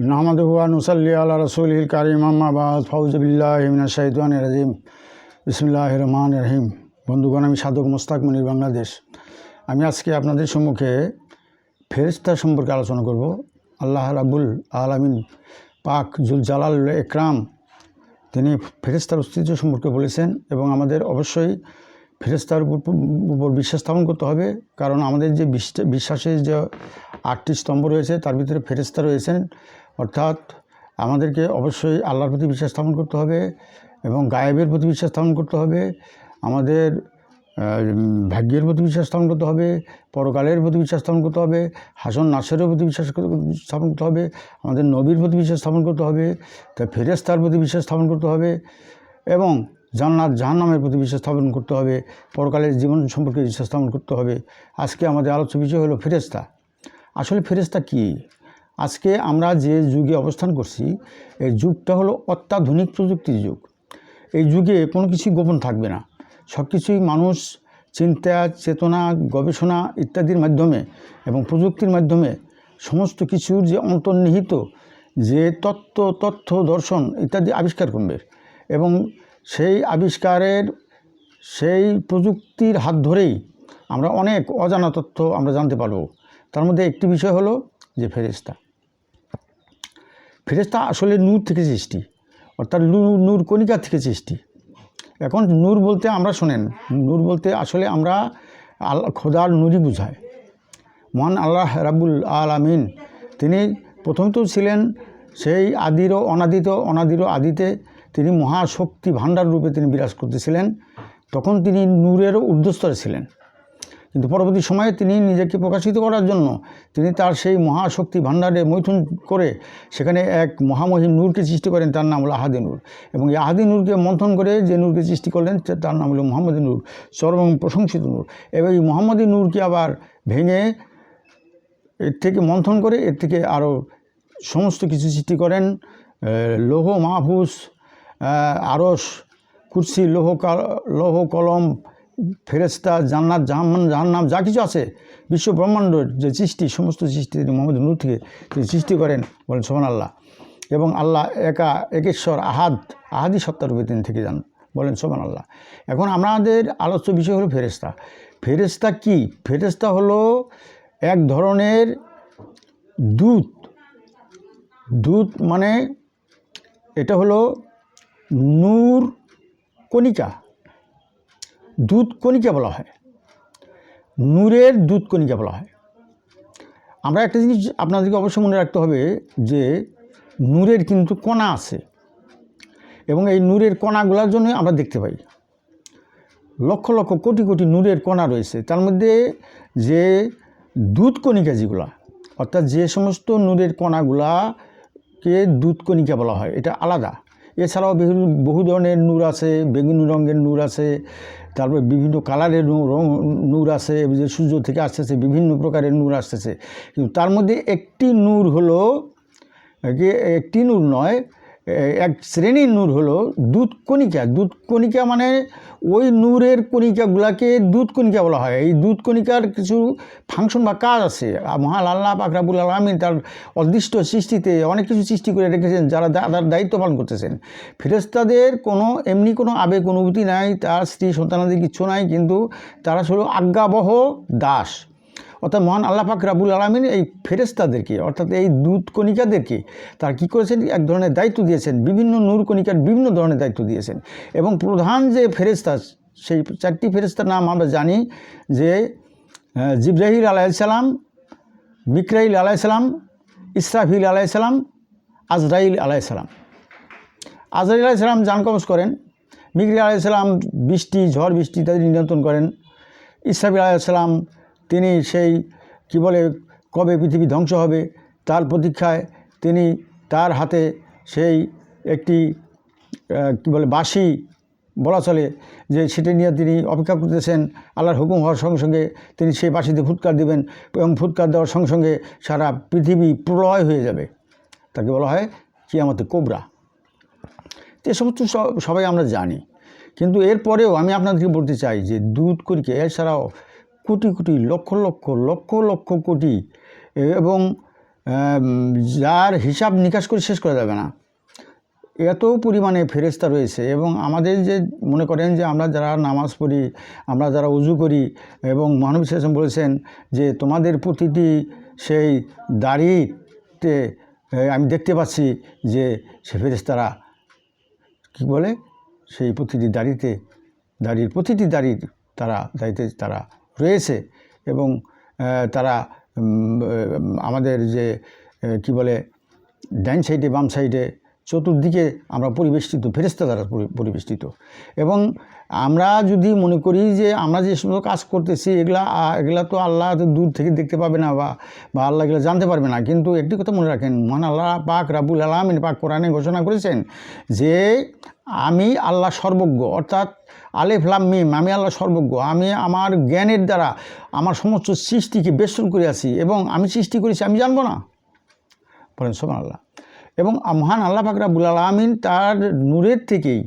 নাহমাদুয়া নুসাল্লি আল্লাহ রসুল কারিম আম্মাবাদ ফৌজবিল্লাহমিনা শাহিদান রাজিম। বিসমুল্লাহ রহমান রহিম। বন্ধুগণ, আমি সাধক মোস্তাক মনির বাংলাদেশ। আমি আজকে আপনাদের সম্মুখে ফেরিস্তা সম্পর্কে আলোচনা করব। আল্লাহ রাবুল আলমিন, পাক জুল জালাল একরাম, তিনি ফেরেস্তার অস্তিত্ব সম্পর্কে বলেছেন এবং আমাদের অবশ্যই ফেরেস্তার উপর বিশ্বাস স্থাপন করতে হবে। কারণ আমাদের যে বিশ্ব- বিশ্বাসের যে আটটি স্তম্ভ রয়েছে, তার ভিতরে ফেরেস্তা রয়েছেন। অর্থাৎ আমাদেরকে অবশ্যই আল্লাহর প্রতি বিশ্বাস স্থাপন করতে হবে এবং গায়েবের প্রতি বিশ্বাস স্থাপন করতে হবে, আমাদের ভাগ্যের প্রতি বিশ্বাস স্থাপন করতে হবে, পরকালের প্রতি বিশ্বাস স্থাপন করতে হবে, হাসন নাসেরও প্রতি বিশ্বাস স্থাপন করতে হবে, আমাদের নবীর প্রতি বিশ্বাস স্থাপন করতে হবে, তা ফেরেস্তার প্রতি বিশ্বাস স্থাপন করতে হবে এবং জান্নাত জাহান্নামের প্রতি বিশ্বাস স্থাপন করতে হবে, পরকালের জীবন সম্পর্কে বিশ্বাস স্থাপন করতে হবে। আজকে আমাদের আলোচ্য বিষয় হলো ফেরেস্তা আসলে ফেরেস্তা কি? আজকে আমরা যে যুগে অবস্থান করছি, এই যুগটা হলো অত্যাধুনিক প্রযুক্তির যুগ। এই যুগে কোনো কিছুই গোপন থাকবে না। সব কিছুই মানুষ, চিন্তা, চেতনা, গবেষণা ইত্যাদির মাধ্যমে এবং প্রযুক্তির মাধ্যমে সমস্ত কিছুর যে অন্তর্নিহিত যে তত্ত্ব, তথ্য দর্শন ইত্যাদি আবিষ্কার করবে এবং সেই আবিষ্কারের সেই প্রযুক্তির হাত ধরেই আমরা অনেক অজানা তথ্য আমরা জানতে পারব। তার মধ্যে একটি বিষয় হলো যে ফেরেস্তা ফেরেস্তা আসলে নূর থেকে সৃষ্টি, অর্থাৎ নূর নূর কণিকা থেকে সৃষ্টি। এখন নূর বলতে আমরা শোনেন, নূর বলতে আসলে আমরা আল্লাহ খোদার নূরই বুঝায়। মহান আল্লাহ রাব্বুল আলামিন, তিনি প্রথম তো ছিলেন সেই আদিরও অনাদিত অনাদিরও আদিতে তিনি মহাশক্তি ভাণ্ডার রূপে তিনি বিরাজ করতেছিলেন। তখন তিনি নূরেরও ঊর্ধ্বস্তরে ছিলেন। কিন্তু পরবর্তী সময়ে তিনি নিজেকে প্রকাশিত করার জন্য তিনি তার সেই মহাশক্তি ভাণ্ডারে মৈথুন করে সেখানে এক মহামহিম নূরকে সৃষ্টি করেন, তার নাম হলো আহাদি নূর। এবং এই আহাদি নূরকে মন্থন করে যে নূরকে সৃষ্টি করলেন তার নাম হলো মোহাম্মদী নূর, সর্বং প্রশংসিত নূর। এবং এই মোহাম্মদী নূরকে আবার ভেঙে এর থেকে মন্থন করে এর থেকে আরও সমস্ত কিছু সৃষ্টি করেন লৌহ মাহফুজ আরস কুরসি, লৌহ লৌহ কলম ফেরেস্তা জান্নাত জাহান জাহান্নাম, যা কিছু আছে, বিশ্ব ব্রহ্মাণ্ডের যে সৃষ্টি, সমস্ত সৃষ্টি তিনি মোহাম্মদ নূর থেকে তিনি সৃষ্টি করেন বলেন সোহান আল্লাহ এবং আল্লাহ একা, একেশ্বর, আহাদ, আহাদি সত্তারূপে তিনি থেকে যান বলেন সোমান আল্লাহ এখন আমাদের আলোচ্য বিষয় হলো ফেরেস্তা ফেরেস্তা কি? ফেরেস্তা হলো এক ধরনের দূত। দূত মানে এটা হলো নূর কণিকা। দুধ কণিকা বলা হয়। নূরের দুধ কণিকা বলা হয়। আমরা একটা জিনিস আপনাদেরকে অবশ্যই মনে রাখতে হবে যে নূরের কিন্তু কণা আছে এবং এই নূরের কণাগুলোর জন্য আমরা দেখতে পাই। লক্ষ লক্ষ কোটি কোটি নূরের কণা রয়েছে। তার মধ্যে যে দুধ কণিকা যেগুলা, অর্থাৎ যে সমস্ত নূরের কণাগুলাকে দুধ কণিকা বলা হয়, এটা আলাদা। এছাড়াও বিভিন্ন, বহু ধরনের নূর আছে, বেগুনি রঙের নূর আছে, তারপরে বিভিন্ন কালারের রং- নূর আছে যে সূর্য থেকে আসতেছে, বিভিন্ন প্রকারের নূর আসতেছে। কিন্তু তার মধ্যে একটি নূর হলো একটি নূর নয় এক শ্রেণির নূর হলো দুধ কণিকা। দুধ কণিকা মানে ওই নূরের কণিকাগুলাকে দুধ কণিকা বলা হয়। এই দুধ কণিকার কিছু ফাংশন বা কাজ আছে। মহান আল্লাহ পাকরাবুল আলমিন তার অদৃষ্ট সৃষ্টিতে অনেক কিছু সৃষ্টি করে রেখেছেন, যারা তার দায়িত্ব পালন করতেছেন। ফেরেস্তাদের কোনো, এমনি কোনো আবেগ, অনুভূতি নাই। তার স্ত্রী সন্তানাদের কিচ্ছু নাই, কিন্তু তারা শুধু আজ্ঞাবহ দাস। অর্থাৎ মহান আল্লাহ পাক রাবুল আলমিন এই ফেরেস্তাদেরকে অর্থাৎ এই দুধ কণিকাদেরকে, তার কী করেছেন? এক ধরনের দায়িত্ব দিয়েছেন, বিভিন্ন নূর কণিকার বিভিন্ন ধরনের দায়িত্ব দিয়েছেন। এবং প্রধান যে ফেরেস্তা সেই চারটি ফেরেস্তার নাম আমরা জানি যে জিব্রাহিল আলাইসালাম মিকরাইল আলাইসালাম ইসরাফিল আলাইসালাম আজরাইল আলাইসালাম আজরাইল আলাইসালাম যান কবজ করেন মিকরি আলাইসালাম বৃষ্টি, ঝড় বৃষ্টি ইত্যাদি নিয়ন্ত্রণ করেন, ইসরাফিল আলাইসালাম তিনি সেই, কি বলে, কবে পৃথিবী ধ্বংস হবে, তার প্রতীক্ষায় তিনি তার হাতে সেই একটি কি বলে, বাঁশি বলা চলে, যে সেটা নিয়ে তিনি অপেক্ষা করতেছেন। আল্লাহর হুকুম হওয়ার সঙ্গে সঙ্গে তিনি সেই বাঁশিতে ফুৎকার দিবেন এবং ফুৎকার দেওয়ার সঙ্গে সঙ্গে সারা পৃথিবী প্রলয় হয়ে যাবে। তাকে বলা হয় কি আমাদের কোবরা। তো এ সমস্ত সব- সবাই আমরা জানি। কিন্তু এরপরেও আমি আপনাদেরকে বলতে চাই যে দুধ করিকে, এছাড়াও কোটি কোটি, লক্ষ লক্ষ লক্ষ লক্ষ কোটি এবং যার হিসাব নিকাশ করে শেষ করা যাবে না। এত পরিমাণে ফেরেস্তা রয়েছে এবং আমাদের যে, মনে করেন যে আমরা যারা নামাজ পড়ি, আমরা যারা উজু করি এবং মহানবী সাল্লাম বলেছেন যে তোমাদের প্রতিটি সেই দাড়িতে আমি দেখতে পাচ্ছি যে সে ফেরেস্তারা কী বলে? সেই প্রতিটি দাড়িতে, দাড়ির প্রতিটি দাড়ির তারা, দাড়িতে তারা রয়েছে এবং তারা আমাদের যে কি বলে ডাইন সাইডে বাম সাইডে চতুর্দিকে আমরা পরিবেষ্টিত ফেরেস্তা দ্বারা পরিবেষ্টিত। এবং আমরা যদি মনে করি যে আমরা যে সমস্ত কাজ করতেছি, এগুলা এগুলা তো আল্লাহ দূর থেকে দেখতে পাবে না বা বা আল্লাহ এগুলো জানতে পারবে না। কিন্তু একটি কথা মনে রাখেন, মহান আল্লাহ পাক রাবুল আলমিন পাক কোরআনে ঘোষণা করেছেন যে আমি আল্লাহ সর্বজ্ঞ, অর্থাৎ আলেফ লাম মিম, আমি আল্লাহ সর্বজ্ঞ। আমি আমার জ্ঞানের দ্বারা আমার সমস্ত সৃষ্টিকে বেষ্টন করে আছি এবং আমি সৃষ্টি করেছি, আমি জানব না। বলেন সোমান আল্লাহ এবং মহান আল্লাহ পাক রাব্বুল আলামিন তার নূরের থেকেই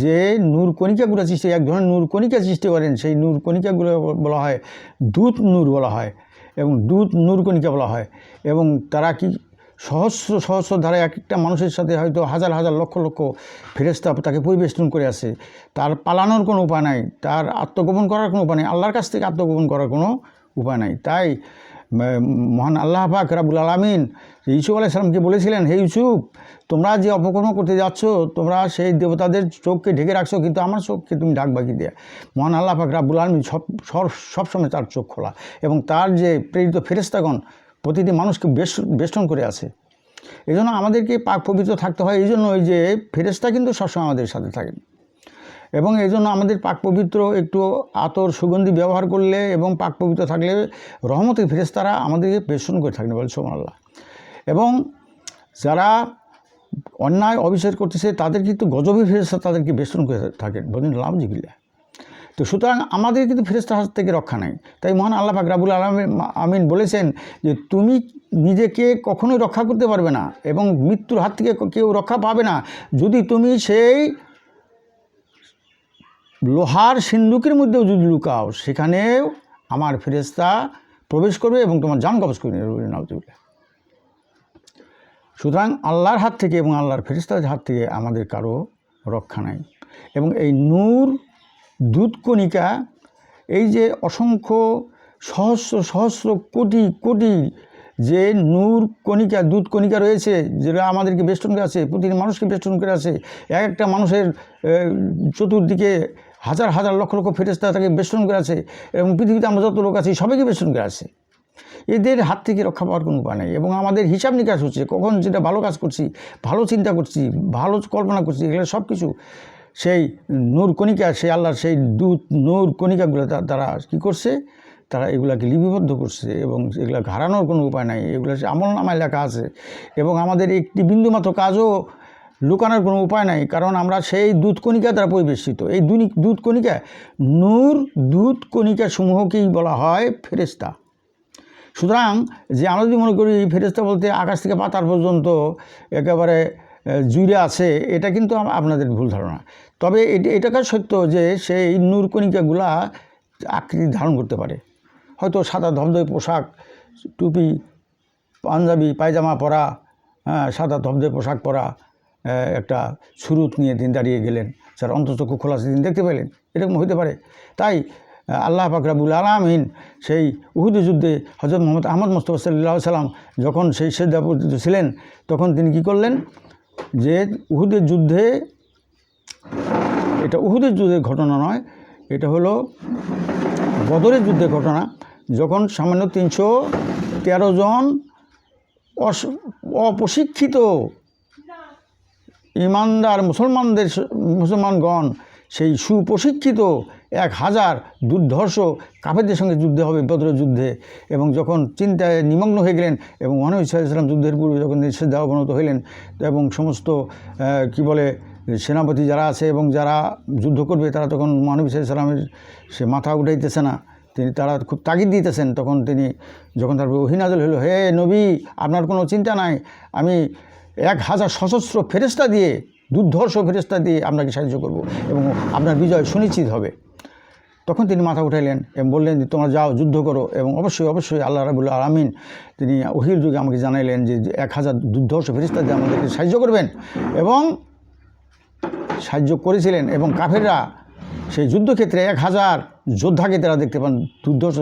যে নূর কণিকাগুলো সৃষ্টি, এক ধরনের নূর কণিকা সৃষ্টি করেন, সেই নূর কণিকাগুলো বলা হয় দুধ নূর বলা হয় এবং দুধ নূর কণিকা বলা হয় এবং তারা কি সহস্র সহস্র ধারা এক একটা মানুষের সাথে হয়তো হাজার হাজার লক্ষ লক্ষ ফেরেস্তা তাকে পরিবেষ্টন করে আছে তার পালানোর কোনো উপায় নাই, তার আত্মগোপন করার কোনো উপায় নেই, আল্লাহর কাছ থেকে আত্মগোপন করার কোনো উপায় নাই। তাই মহান আল্লাহ পাক রাবুল আলমিন ইউসুফ আলাইসালামকে বলেছিলেন, হে ইউসুফ, তোমরা যে অপকর্ম করতে যাচ্ছ, তোমরা সেই দেবতাদের চোখকে ঢেকে রাখছো, কিন্তু আমার চোখকে তুমি ঢাক বাকি দেয়া। মহান আল্লাহ পাক রাবুল আলমিন সব সব- সবসময় তার চোখ খোলা এবং তার যে প্রেরিত ফেরেস্তাগণ প্রতিটি মানুষকে বেষ্টন করে আছে। এই জন্য আমাদেরকে পাক পবিত্র থাকতে হয়। এই জন্য ওই যে ফেরেস্তা কিন্তু সবসময় আমাদের সাথে থাকেন। এবং এই জন্য আমাদের পাক পবিত্র একটু আতর সুগন্ধি ব্যবহার করলে এবং পাক পবিত্র থাকলে রহমতের ফেরেস্তারা আমাদেরকে বেষ্টন করে থাকেন বলে সোমান আল্লাহ এবং যারা অন্যায় অবিচার করতেছে, তাদের কিন্তু গজবী ফেরেস্তা তাদেরকে বেষ্টন করে থাকেন। বলেন লাভ জিবিল্লা তো সুতরাং আমাদের কিন্তু ফেরেস্তার হাত থেকে রক্ষা নাই। তাই মহান আল্লাহ পাক রাবুল আলমিন, আমিন বলেছেন যে, তুমি নিজেকে কখনোই রক্ষা করতে পারবে না এবং মৃত্যুর হাত থেকে কেউ রক্ষা পাবে না। যদি তুমি সেই লোহার সিন্ধুকের মধ্যেও যদি লুকাও সেখানেও আমার ফেরেস্তা প্রবেশ করবে এবং তোমার জান কবজ করে নেবে নাউজুবিল্লাহ। সুতরাং আল্লাহর হাত থেকে এবং আল্লাহর ফেরিস্তাদের হাত থেকে আমাদের কারও রক্ষা নাই। এবং এই নূর দুধকণিকা এই যে অসংখ্য সহস্র সহস্র কোটি কোটি যে নূর কণিকা দুধ কণিকা রয়েছে, যেটা আমাদেরকে বেষ্টন করে আছে, প্রতিটি মানুষকে বেষ্টন করে আছে, এক একটা মানুষের চতুর্দিকে হাজার হাজার লক্ষ লক্ষ ফেরেস্তা তাকে বেষ্টন করে আছে এবং পৃথিবীতে আমরা যত লোক আছি, সবাইকে বেষ্টন করে আছে। এদের হাত থেকে রক্ষা পাওয়ার কোনো উপায় নেই এবং আমাদের হিসাব নিকাশ হচ্ছে, কখন যেটা ভালো কাজ করছি, ভালো চিন্তা করছি, ভালো কল্পনা করছি, এগুলো সব কিছু সেই নূর কণিকা, সেই আল্লাহর সেই দুধ নূর কণিকাগুলো তারা কী করছে তারা এগুলাকে লিপিবদ্ধ করছে এবং এগুলো ঘাড়ানোর কোনো উপায় নাই। এগুলো আমল নামায় লেখা আছে এবং আমাদের একটি বিন্দুমাত্র কাজও লুকানোর কোনো উপায় নাই, কারণ আমরা সেই দুধ কণিকা দ্বারা পরিবেষ্টিত। এই দুনি দুধ কণিকা নূর দুধ কণিকা সমূহকেই বলা হয় ফেরেস্তা সুতরাং যে আমরা যদি মনে করি ফেরেস্তা বলতে আকাশ থেকে পাতার পর্যন্ত একেবারে জুড়ে আছে, এটা কিন্তু আপনাদের ভুল ধারণা। তবে এটা, এটাকার সত্য যে সেই নূরকণিকাগুলা আকৃতি ধারণ করতে পারে। হয়তো সাদা ধবধবে পোশাক, টুপি, পাঞ্জাবি, পায়জামা পরা হ্যাঁ সাদা ধবধবে পোশাক পরা একটা সুরুত নিয়ে দিন দাঁড়িয়ে গেলেন। যার অন্তচক্ষু খোলা সেদিন দেখতে পেলেন। এরকম হতে পারে। তাই আল্লাহ পাকরাবুল আলমিন সেই উহুদ যুদ্ধে হজরত মোহাম্মদ আহমদ মোস্তফা সাল্লাহ সাল্লাম যখন সেই শ্রদ্ধাপূজিত ছিলেন, তখন তিনি কি করলেন? যে উহুদের যুদ্ধে, এটা উহুদের যুদ্ধের ঘটনা নয়, এটা হলো বদরের যুদ্ধের ঘটনা, যখন সামান্য তিনশো তেরো জন অপ্রশিক্ষিত ইমানদার মুসলমানদের মুসলমানগণ, সেই সুপ্রশিক্ষিত এক হাজার দুর্ধর্ষ কাফেরদের সঙ্গে যুদ্ধে হবে বদরের যুদ্ধে এবং যখন চিন্তায় নিমগ্ন হয়ে গেলেন এবং মহানবী সাল্লাম যুদ্ধের পূর্বে যখন নিষেধা অবনত হইলেন এবং সমস্ত কি বলে সেনাপতি যারা আছে এবং যারা যুদ্ধ করবে, তারা তখন মহানবী সাল্লামের সে মাথা উঠাইতেছে না। তিনি তারা খুব তাগিদ দিতেছেন। তখন তিনি যখন তার অহিনাজল হলো হে নবী, আপনার কোনো চিন্তা নাই। আমি এক হাজার সশস্ত্র ফেরেস্তা দিয়ে, দুর্ধর্ষ ফেরেস্তা দিয়ে আপনাকে সাহায্য করব এবং আপনার বিজয় সুনিশ্চিত হবে। তখন তিনি মাথা উঠাইলেন এবং বললেন যে, তোমরা যাও, যুদ্ধ করো। এবং অবশ্যই অবশ্যই আল্লাহ রাবুল আলমিন তিনি ওহির যুগে আমাকে জানাইলেন যে এক হাজার দুর্ধর্ষ ফেরিস্তা দিয়ে আমাদেরকে সাহায্য করবেন। এবং সাহায্য করেছিলেন এবং কাফেররা সেই যুদ্ধক্ষেত্রে এক হাজার যোদ্ধাকে তারা দেখতে পান, দুর্ধর্ষ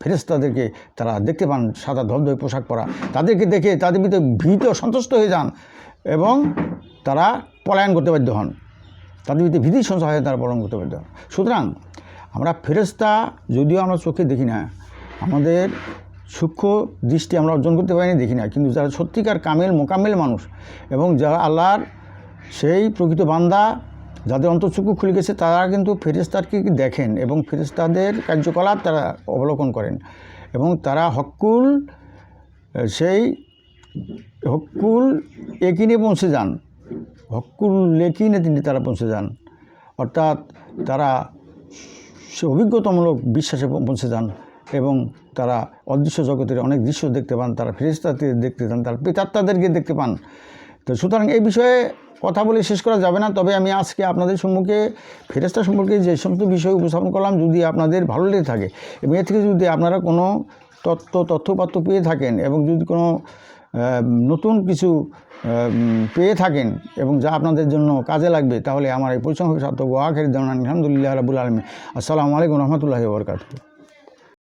ফেরেস্তাদেরকে তারা দেখতে পান, সাদা ধবধবে পোশাক পরা। তাদেরকে দেখে তাদের ভিতরে ভীত সন্তুষ্ট হয়ে যান এবং তারা পলায়ন করতে বাধ্য হন। তাদের ভিতরে ভীতি সঞ্চয় হয়ে তারা পলায়ন করতে বাধ্য হন। সুতরাং আমরা ফেরেস্তা যদিও আমরা চোখে দেখি না, আমাদের সূক্ষ্ম দৃষ্টি আমরা অর্জন করতে পারিনি, দেখি না। কিন্তু যারা সত্যিকার কামেল মোকামেল মানুষ এবং যারা আল্লাহর সেই প্রকৃত বান্দা যাদের অন্তঃচক্ষু খুলে গেছে, তারা কিন্তু ফেরেস্তারকে দেখেন এবং ফেরেস্তাদের কার্যকলাপ তারা অবলোকন করেন এবং তারা হকুল সেই হকুল একিনে পৌঁছে যান। হকুল লেকিনে তিনি তারা পৌঁছে যান। অর্থাৎ তারা সে অভিজ্ঞতামূলক বিশ্বাসে পৌঁছে যান এবং তারা অদৃশ্য জগতের অনেক দৃশ্য দেখতে পান, তারা ফেরিস্তাতে দেখতে পান তারা পিতাত্তাদেরকে দেখতে পান। তো সুতরাং এই বিষয়ে কথা বলে শেষ করা যাবে না। তবে আমি আজকে আপনাদের সম্মুখে ফেরেস্তা সম্পর্কে যে সমস্ত বিষয় উপস্থাপন করলাম, যদি আপনাদের ভালো লেগে থাকে এবং এর থেকে যদি আপনারা কোনো তথ্য তথ্যপাত্র পেয়ে থাকেন এবং যদি কোনো নতুন কিছু পেয়ে থাকেন এবং যা আপনাদের জন্য কাজে লাগবে, তাহলে আমার এই হবে সার্থক ওয়াখের জানান আলহামদুলিল্লাহ রাবুল আলমী আসসালামু আলাইকুম রহমতুল্লাহি বরকাত